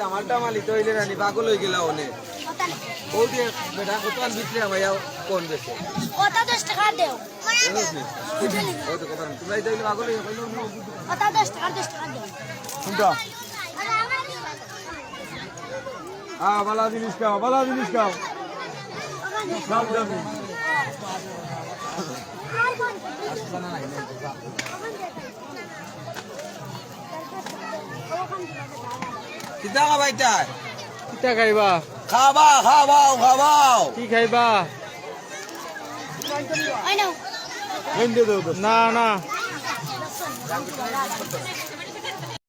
জামালটা মালি তো হইলে রানি পাগল হয়ে গেলা ওনে ও দিয়ে বেটা কত বিতলে আমায় কোন দেশে ওটা দশ টাকা দেও ও তো কথা তোমরা পাগল হয়ে গেল ওটা দশ টাকা দশ টাকা দেও হ্যাঁ বালা জিনিস খাও বালা জিনিস খাও। সব দামি। কিতা খাবাইটা কিতা খাইবা? খাবা খাবাও খাবাও। কি খাইবা? না না।